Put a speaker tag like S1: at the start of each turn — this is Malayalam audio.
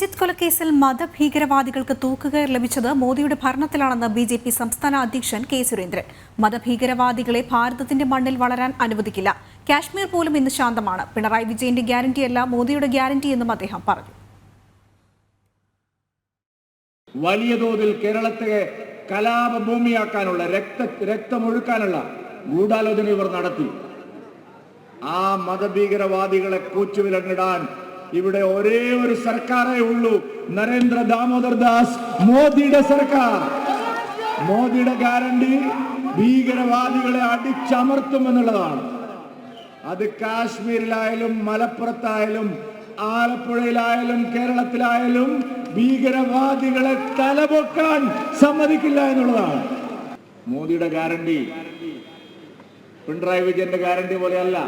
S1: രഞ്ജിത്ത് കൊലക്കേസിൽ മതഭീകരവാദികൾക്ക് തൂക്കുകയർ ലഭിച്ചത് മോദിയുടെ ഭരണത്തിലാണെന്ന് ബി ജെ പി സംസ്ഥാന അധ്യക്ഷൻ കെ സുരേന്ദ്രൻ. മതഭീകരവാദികളെ ഭാരതത്തിന്റെ മണ്ണിൽ വളരാൻ അനുവദിക്കില്ല. കാശ്മീർ പോലും ഇന്ന് ശാന്തമാണ്. പിണറായി വിജയന്റെ ഗ്യാരണ്ടിയല്ല മോദിയുടെ ഗ്യാരണ്ടി എന്നും അദ്ദേഹം പറഞ്ഞു.
S2: വലിയ തോതിൽ കേരളത്തെ കലാപഭൂമിയാക്കാനുള്ള രക്ത രക്തമൊഴുക്കാനുള്ള ഗൂഢാലോചന ഇവർ നടത്തി. ആ മതഭീകരവാദികളെ കൂച്ചുവിലങ്ങിടാൻ ഇവിടെ ഒരേ ഒരു സർക്കാരേ ഉള്ളൂ. നരേന്ദ്ര ദാമോദർ ദാസ് മോദിയുടെ സർക്കാർ. മോദിയുടെ ഗ്യാരണ്ടി ഭീകരവാദികളെ അടിച്ചമർത്തുമെന്നുള്ളതാണ്. അത് കാശ്മീരിലായാലും മലപ്പുറത്തായാലും ആലപ്പുഴയിലായാലും കേരളത്തിലായാലും ഭീകരവാദികളെ തലപൊക്കാൻ സമ്മതിക്കില്ല എന്നുള്ളതാണ്. മോദിയുടെ ഗ്യാരണ്ടി. പിണറായി വിജയന്റെ ഗ്യാരണ്ടി പോലെയല്ല.